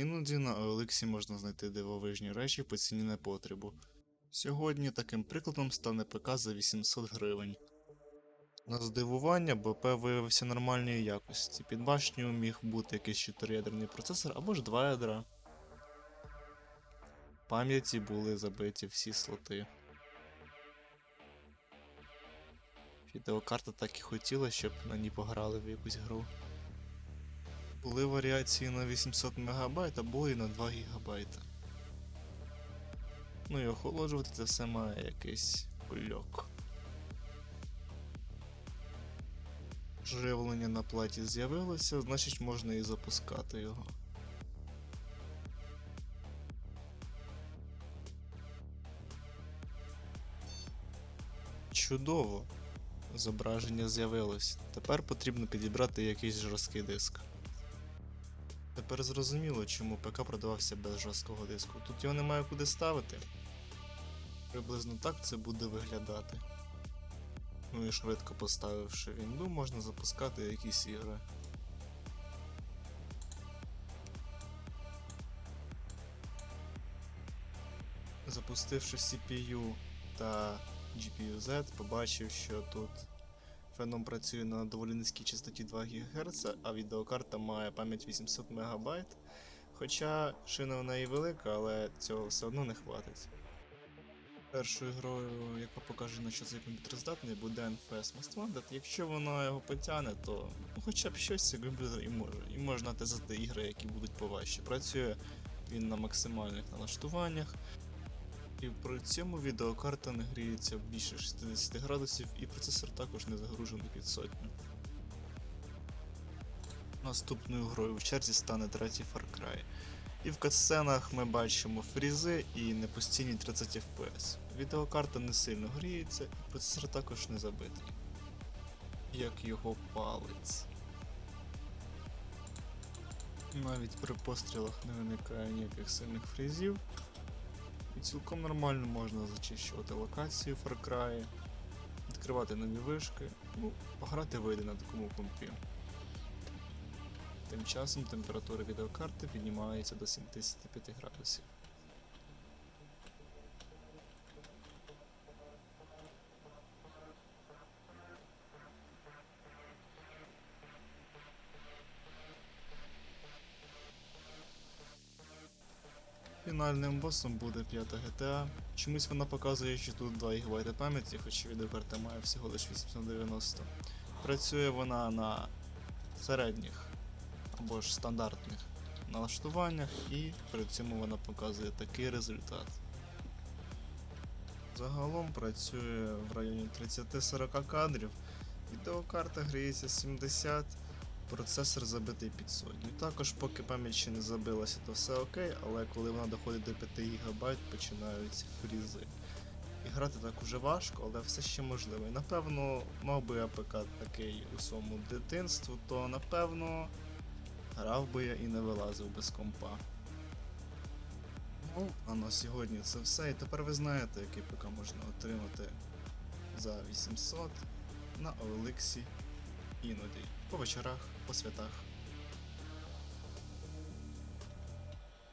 Іноді на OLX можна знайти дивовижні речі по ціні непотребу. Сьогодні таким прикладом стане ПК за 800 гривень. На здивування БП виявився нормальної якості. Під башнею міг бути якийсь 4-ядерний процесор або ж 2 ядра. Пам'яті були забиті всі слоти. Відеокарта так і хотіла, щоб на ній пограли в якусь гру. Були варіації на 800 МБ, а були і на 2 ГБ. Ну і охолоджувати це все має якийсь кульок. Живлення на платі з'явилося, значить можна і запускати його. Чудово! Зображення з'явилось. Тепер потрібно підібрати якийсь жорсткий диск. Тепер зрозуміло, чому ПК продавався без жорсткого диску. Тут його немає куди ставити. Приблизно так це буде виглядати. Ну і швидко поставивши вінду, можна запускати якісь ігри. Запустивши CPU та GPU-Z, побачив, що тут Phenom працює на доволі низькій частоті 2 ГГц, а відеокарта має пам'ять 800 МБ. Хоча шина в неї велика, але цього все одно не хватить. Першою грою, яка покаже на що цей комп'ютер здатний, буде NFS Most Wanted. Якщо вона його потягне, то ну, хоча б щось цей комп'ютер і може. І можна тезати ігри, які будуть поважчі. Працює він на максимальних налаштуваннях. І при цьому відеокарта не гріється більше 60 градусів, і процесор також не загружений під сотню. Наступною грою в черзі стане третій Far Cry. І в катсценах ми бачимо фрізи і непостійні 30 FPS. Відеокарта не сильно гріється, і процесор також не забитий. Як його палець. Навіть при пострілах не виникає ніяких сильних фрізів. Цілком нормально можна зачищувати локації Far Cry, відкривати нові вишки, ну, пограти вийде на такому компі. Тим часом температура відеокарти піднімається до 75 градусів. Фінальним босом буде 5 GTA. Чомусь вона показує, що тут 2 ГБ пам'яті, хоча відеокарта має всього лише 890. Працює вона на середніх або ж стандартних налаштуваннях, і при цьому вона показує такий результат. Загалом працює в районі 30-40 кадрів, відеокарта гріється 70, процесор забитий під сотню. Також поки пам'ять ще не забилася, то все окей, але коли вона доходить до 5 ГБ, починаються фрізи. І грати так уже важко, але все ще можливо. І напевно, мав би я ПК такий у своєму дитинству, то напевно грав би я і не вилазив без компа. Ну, а на сьогодні це все. І тепер ви знаєте, який ПК можна отримати за 800 на OLX іноді. По вечорах, по святах.